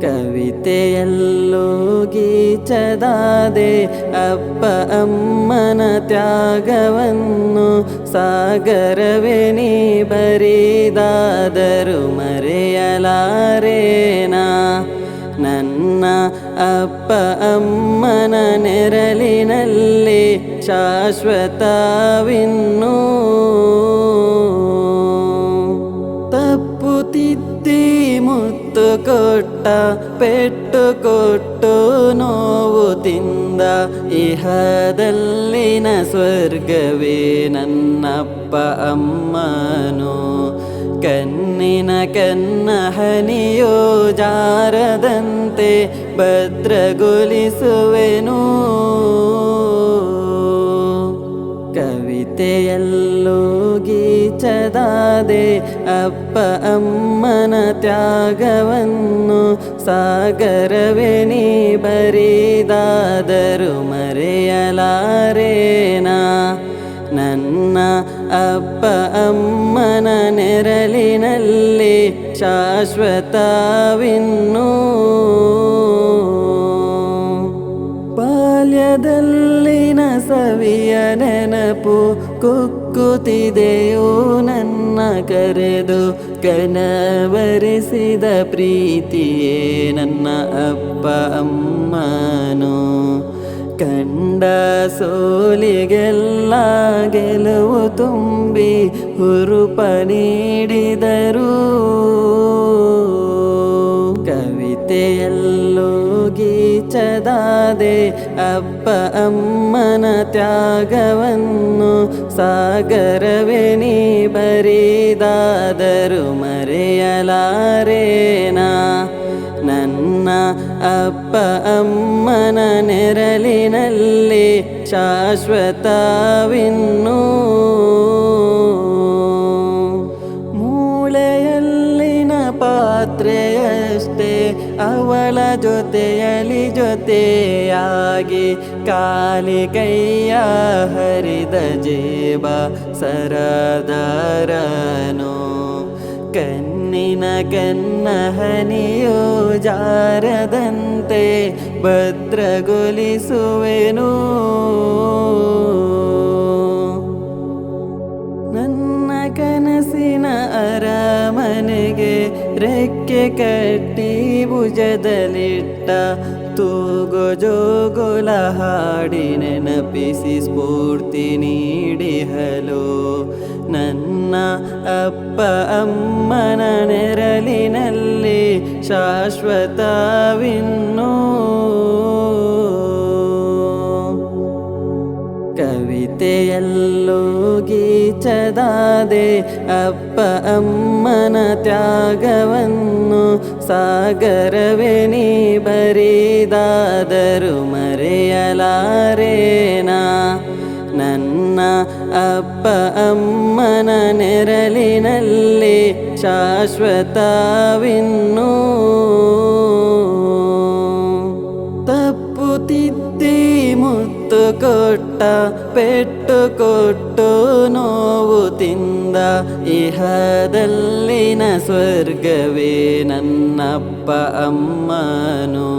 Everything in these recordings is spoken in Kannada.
ಕವಿತೆಯಲ್ಲೂ ಗೀಚದಾದೆ ಅಪ್ಪ ಅಮ್ಮನ ತ್ಯಾಗವನ್ನು ಸಾಗರವೇ ನೀ ಬರಿದಾದರು ಮರೆಯಲಾರೇನಾ? ನನ್ನ ಅಪ್ಪ ಅಮ್ಮನ ನೆರಳಿನಲ್ಲಿ ಶಾಶ್ವತವಿನ್ನೂ ತಪ್ಪು ಮುತ್ತು ಕೊಟ್ಟ, ಪೆಟ್ಟು ಕೊಟ್ಟು ನೋವು ತಿಂದ, ಇಹದಲ್ಲಿನ ಸ್ವರ್ಗವೇ ನನ್ನಪ್ಪ ಅಮ್ಮನು. ಕಣ್ಣಿನ ಕನ್ನ ಹನಿಯೋ ಜಾರದಂತೆ ಭದ್ರಗೊಳಿಸುವೆನು ಗೀಚದಾದೆ ಅಪ್ಪ ಅಮ್ಮನ ತ್ಯಾಗವನ್ನು ಸಾಗರವೇ ನೀ ಬರಿದಾದರು ಮರೆಯಲಾರೇನಾ ನನ್ನ ಅಪ್ಪ ಅಮ್ಮನ ನೆರಳಿನಲ್ಲಿ ಶಾಶ್ವತವಿನ್ನೂ ಬಾಲ್ಯದಲ್ಲಿನ ಸವಿಯ ನೆನಪು ಕುಕ್ಕುತ್ತಿದೆಯೋ ನನ್ನ ಕರೆದು ಕನವರಿಸಿದ ಪ್ರೀತಿಯೇ ನನ್ನ ಅಪ್ಪ ಅಮ್ಮನು. ಕಂಡ ಸೋಲಿಗೆಲ್ಲ ಗೆಲುವು ತುಂಬಿ ಹುರುಪ ನೀಡಿದರು. ಗೀಚದಾದೆ ಅಪ್ಪ ಅಮ್ಮನ ತ್ಯಾಗವನ್ನು ಸಾಗರವೇ ನೀ ಬರಿದಾದರು ಮರೆಯಲಾರೇನಾ? ನನ್ನ ಅಪ್ಪ ಅಮ್ಮನ ನೆರಳಿನಲ್ಲಿ ಶಾಶ್ವತವಿನ್ನೂ ಪಾತ್ರೆಯಷ್ಟೇ ಅವಳ ಜೊತೆಯಲಿ ಜೊತೆಯಾಗಿ ಕಾಲಿ ಕೈಯ ಹರಿದ ಜೇಬ ಸರದಾರನು. ಕಣ್ಣಿನ ಕನ್ನ ಹನಿಯೋ ಜಾರದಂತೆ ಭದ್ರಗೊಳಿಸುವೆನು ಕಟ್ಟಿ ಭುಜದಲ್ಲಿಟ್ಟ ತೂಗೋ ಜೋಗುಲ ಹಾಡಿ ನೆನಪಿಸಿ ಸ್ಫೂರ್ತಿ ನೀಡಿಹಲು ನನ್ನ ಅಪ್ಪ ಅಮ್ಮನ ನೆರಳಿನಲ್ಲಿ ಶಾಶ್ವತವಿನ್ನೂ ಕವಿತೆಯಲ್ಲೂ ಗೀಚದಾದೆ ಅಪ್ಪ ಅಮ್ಮನ ತ್ಯಾಗವನ್ನು ಸಾಗರವೇ ನೀ ಬರಿದಾದರು ಮರೆಯಲಾರೇನಾ? ನನ್ನ ಅಪ್ಪ ಅಮ್ಮನ ನೆರಳಿನಲ್ಲಿ ಶಾಶ್ವತವಿನ್ನೂ ನೋವು ತಿಂದ ಇಹದಲ್ಲಿನ ಸ್ವರ್ಗವೇ ನನ್ನಪ್ಪ ಅಮ್ಮನು.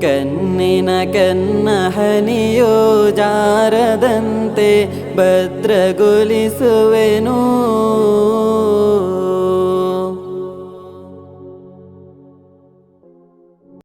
ಕಣ್ಣಿನ ಕನ್ನ ಹನಿಯೋ ಜಾರದಂತೆ ಭದ್ರಗೊಳಿಸುವೆನು